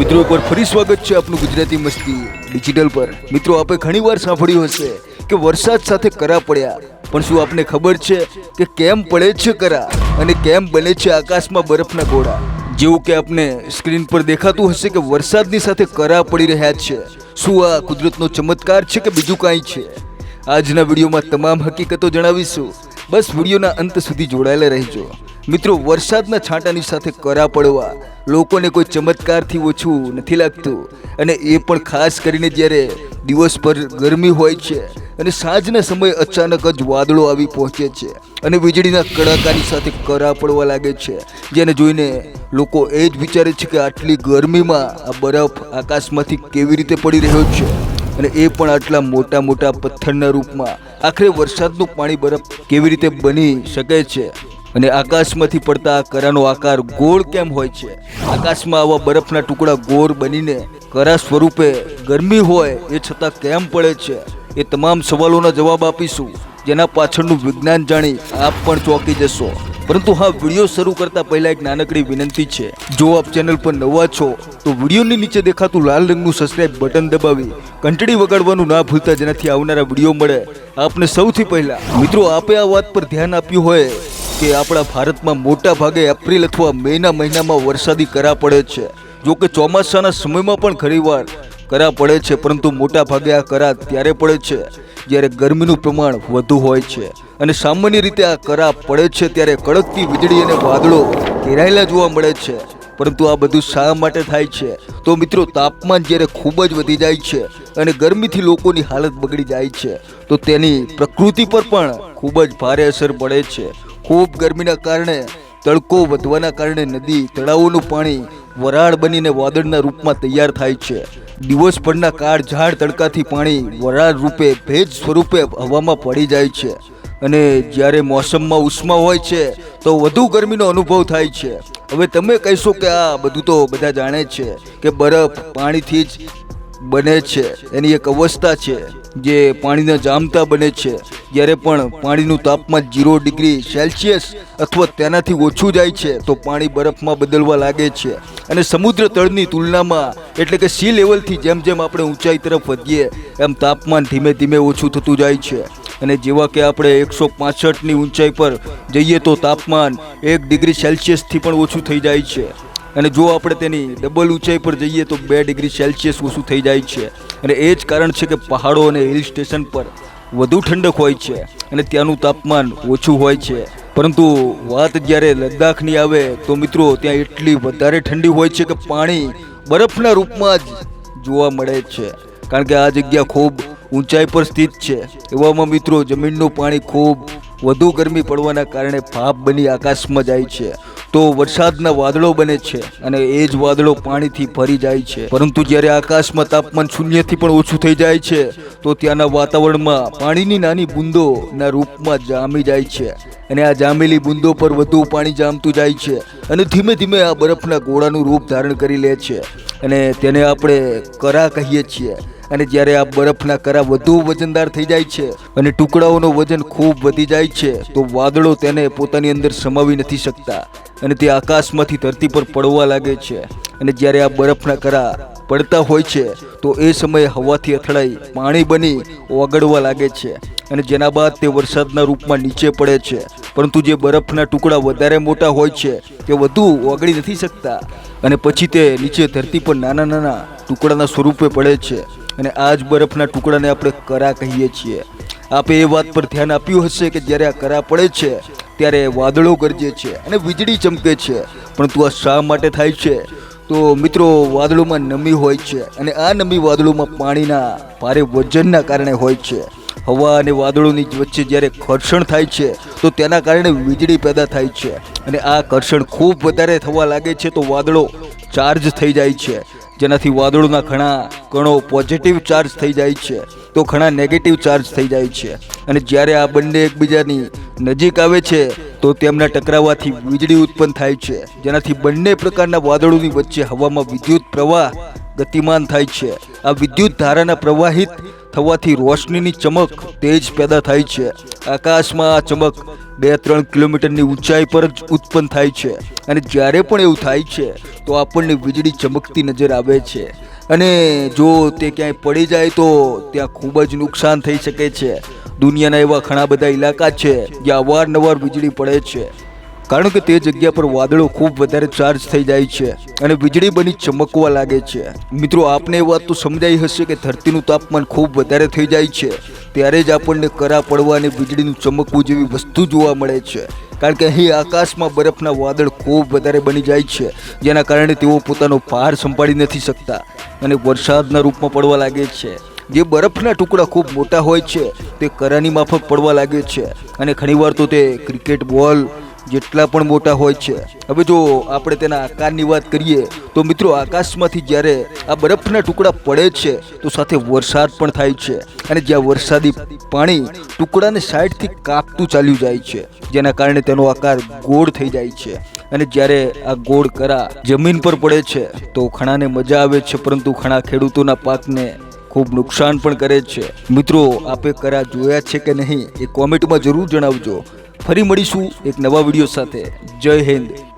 મિત્રો એકવાર ફરી સ્વાગત છે આપનું ગુજરાતી મસ્તી ડિજિટલ પર. મિત્રો આપણે ઘણીવાર સાંભળ્યું હશે કે વરસાદ સાથે કરા પડ્યા. પણ શું આપને ખબર છે કે કેમ પડે છે કરા અને કેમ બને છે આકાશમાં બરફના ગોળા? જેવું કે આપને સ્ક્રીન પર દેખાતું હશે કે વરસાદની સાથે કરા પડી રહ્યા છે. શું આ કુદરતનો ચમત્કાર છે કે બીજું કાંઈ છે? આજના વિડીયોમાં તમામ હકીકતો જણાવીશું. બસ વિડીયોના અંત સુધી જોડાયેલા રહેજો. મિત્રો, વરસાદના છાંટાની સાથે કરા પડવા લોકોને કોઈ ચમત્કારથી ઓછું નથી લાગતું. અને એ પણ ખાસ કરીને જ્યારે દિવસભર ગરમી હોય છે અને સાંજના સમયે અચાનક જ વાદળો આવી પહોંચે છે અને વીજળીના કડાકાની સાથે કરા પડવા લાગે છે, જેને જોઈને લોકો એ જ વિચારે છે કે આટલી ગરમીમાં આ બરફ આકાશમાંથી કેવી રીતે પડી રહ્યો છે. અને એ પણ આટલા મોટા મોટા પથ્થરના રૂપમાં. આખરે વરસાદનું પાણી બરફ કેવી રીતે બની શકે છે? અને આકાશમાંથી પડતા આ કરાનો આકાર ગોળ કેમ હોય છે? આકાશમાં આવા બરફના ટુકડા ગોળ બનીને કરા સ્વરૂપે ગરમી હોય એ છતાં કેમ પડે છે? એ તમામ સવાલોના જવાબ આપીશું. જેના પાછળનું વિજ્ઞાન જાણી આપ પણ ચોંકી જશો. પરંતુ હા, વીડિયો શરૂ કરતા પહેલા એક નાનકડી વિનંતી છે. જો આપ ચેનલ પર નવા છો, તો વિડીયોની નીચે દેખાતું લાલ રંગનું સબસ્ક્રાઇબ બટન દબાવી ઘંટડી વગાડવાનું ના ભૂલતા જેનાથી આવનારા વીડિયો મળે આપને સૌથી પહેલા. મિત્રો, આપે આ વાત પર ધ્યાન આપ્યું હોય કે આપણા ભારતમાં મોટા ભાગે એપ્રિલ અથવા મેના મહિનામાં વરસાદી કરા પડે છે. જો કે ચોમાસાના સમયમાં પણ ઘણીવાર કરા પડે છે, પરંતુ મોટા ભાગે આ કરા ત્યારે પડે છે, જ્યારે ગરમીનું પ્રમાણ વધુ હોય છે. અને સામાન્ય રીતે આ કરા પડે છે ત્યારે કડકતી વીજળી અને વાદળો ઘેરાયેલા જોવા મળે છે. પરંતુ આ બધું શા માટે થાય છે? તો મિત્રો, તાપમાન જ્યારે ખૂબ જ વધી જાય છે અને ગરમીથી લોકોની હાલત બગડી જાય છે, તો તેની પ્રકૃતિ પર પણ ખૂબ જ ભારે અસર પડે છે. ખૂબ ગરમીના કારણે, તડકો વધવાના કારણે નદી, તળાવોનું પાણી વરાળ બનીને વાદળના રૂપમાં તૈયાર થાય છે. દિવસભરના કાળ ઝાડ તડકાથી પાણી વરાળ રૂપે, ભેજ સ્વરૂપે હવામાં પડી જાય છે. અને જ્યારે મોસમમાં ઉષ્મા હોય છે, તો વધુ ગરમીનો અનુભવ થાય છે. હવે તમે કહેશો કે આ બધું તો બધા જાણે છે કે બરફ પાણીથી જ બને છે. એની એક અવસ્થા છે, જે પાણીના જામતા બને છે. જ્યારે પણ પાણીનું તાપમાન જીરો ડિગ્રી સેલ્સિયસ અથવા તેનાથી ઓછું જાય છે, તો પાણી બરફમાં બદલવા લાગે છે. અને સમુદ્ર તળની તુલનામાં એટલે કે સી લેવલથી જેમ જેમ આપણે ઊંચાઈ તરફ વધીએ, એમ તાપમાન ધીમે ધીમે ઓછું થતું જાય છે. અને જેવા કે આપણે એકસો પાસઠની ઊંચાઈ પર જઈએ, તો તાપમાન એક ડિગ્રી સેલ્સિયસથી પણ ઓછું થઈ જાય છે. અને જો આપણે તેની ડબલ ઊંચાઈ પર જઈએ, તો બે ડિગ્રી સેલ્સિયસ ઓછું થઈ જાય છે. અને એ જ કારણ છે કે પહાડો અને હિલ સ્ટેશન પર વધુ ઠંડક હોય છે અને ત્યાંનું તાપમાન ઓછું હોય છે. પરંતુ વાત જ્યારે લદ્દાખની આવે તો મિત્રો ત્યાં એટલી વધારે ઠંડી હોય છે કે પાણી બરફના રૂપમાં જ જોવા મળે છે. કારણ કે આ જગ્યા ખૂબ ઊંચાઈ પર સ્થિત છે. એવામાં મિત્રો જમીનનું પાણી ખૂબ વધુ ગરમી પડવાના કારણે ભાપ બની આકાશમાં જાય છે. તો વરસાદના વાદળો બને છે અને એ જ વાદળો પાણીથી ભરી જાય છે. પરંતુ જ્યારે આકાશમાં તાપમાન શૂન્યથી પણ ઓછું થઈ જાય છે, તો ત્યાંના વાતાવરણમાં પાણીની નાની બૂંદોના રૂપમાં જામી જાય છે અને આ જામેલી બૂંદો પર વધુ પાણી જામતું જાય છે અને ધીમે ધીમે આ બરફના ગોળાનું રૂપ ધારણ કરી લે છે. અને તેને આપણે કરા કહીએ છીએ. અને જ્યારે આ બરફના કરા વધુ વજનદાર થઈ જાય છે અને ટુકડાઓનો વજન ખૂબ વધી જાય છે, તો વાદળો તેને પોતાની અંદર સમાવી નથી શકતા અને તે આકાશમાંથી ધરતી પર પડવા લાગે છે. અને જ્યારે આ બરફના કરા પડતા હોય છે, તો એ સમયે હવાથી અથડાઈ પાણી બની ઓગળવા લાગે છે અને જેના બાદ તે વરસાદના રૂપમાં નીચે પડે છે. પરંતુ જે બરફના ટુકડા વધારે મોટા હોય છે, તે વધુ ઓગળી નથી શકતા અને પછી તે નીચે ધરતી પર નાના નાના ટુકડાના સ્વરૂપે પડે છે. અને આ જ બરફના ટુકડાને આપણે કરા કહીએ છીએ. આપે એ વાત પર ધ્યાન આપ્યું હશે કે જ્યારે આ કરા પડે છે, ત્યારે વાદળો ગરજે છે અને વીજળી ચમકે છે. પરંતુ આ શા માટે થાય છે? તો મિત્રો, વાદળોમાં નમી હોય છે અને આ નમી વાદળોમાં પાણીના ભારે વજનના કારણે હોય છે. હવા અને વાદળોની વચ્ચે જ્યારે ઘર્ષણ થાય છે, તો તેના કારણે વીજળી પેદા થાય છે. અને આ ઘર્ષણ ખૂબ વધારે થવા લાગે છે, તો વાદળો ચાર્જ થઈ જાય છે. જેનાથી વાદળોના ઘણા કણો પોઝિટિવ ચાર્જ થઈ જાય છે, તો ઘણા નેગેટિવ ચાર્જ થઈ જાય છે. અને જ્યારે આ બંને એકબીજાની નજીક આવે છે, તો તેમના ટકરાવાથી વીજળી ઉત્પન્ન થાય છે. જેનાથી બંને પ્રકારના વાદળોની વચ્ચે હવામાં વિદ્યુત પ્રવાહ ગતિમાન થાય છે. આ વિદ્યુત ધારાના પ્રવાહિત થવાથી રોશનીની ચમક તેજ પેદા થાય છે. આકાશમાં આ ચમક બે ત્રણ કિલોમીટરની ઊંચાઈ પર જ ઉત્પન્ન થાય છે અને જ્યારે પણ એવું થાય છે, તો આપણને વીજળી ચમકતી નજર આવે છે. અને જો તે ક્યાંય પડી જાય, તો ત્યાં ખૂબ જ નુકસાન થઈ શકે છે. દુનિયાના એવા ઘણા બધા ઇલાકા છે, જ્યાં અવારનવાર વીજળી પડે છે. કારણ કે તે જગ્યા પર વાદળો ખૂબ વધારે ચાર્જ થઈ જાય છે અને વીજળી બની ચમકવા લાગે છે. મિત્રો, આપને એ વાત તો સમજાઈ હશે કે ધરતીનું તાપમાન ખૂબ વધારે થઈ જાય છે. ત્યારે જ આપણને કરા પડવા અને વીજળીનું ચમકવું જેવી વસ્તુ જોવા મળે છે. કારણ કે અહીં આકાશમાં બરફના વાદળ ખૂબ વધારે બની જાય છે, જેના કારણે તેઓ પોતાનો ભાર સંભાળી નથી શકતા અને વરસાદના રૂપમાં પડવા લાગે છે. જે બરફના ટુકડા ખૂબ મોટા હોય છે, તે કરાની માફક પડવા લાગે છે અને ઘણીવાર તો તે ક્રિકેટ બોલ જેટલા પણ મોટા હોય છે. હવે જો આપણે તેના આકારની વાત કરીએ, તો મિત્રો આકાશમાંથી જ્યારે આ બરફના ટુકડા પડે છે, તો સાથે વરસાદ પણ થાય છે. અને જ્યાં વરસાદી પાણી ટુકડાને સાઈડથી કાપતું ચાલ્યું જાય છે, જેના કારણે તેનો આકાર ગોળ થઈ જાય છે. અને જ્યારે આ ગોળ કરા જમીન પર પડે છે, તો ઘણાને મજા આવે છે, પરંતુ ઘણા ખેડૂતોના પાકને ખૂબ નુકસાન પણ કરે છે. મિત્રો, આપે કરા જોયા છે કે નહીં, એ કોમેન્ટમાં જરૂર જણાવજો. ફરી મળીશું એક નવા વીડિયો સાથે. જય હિન્દ.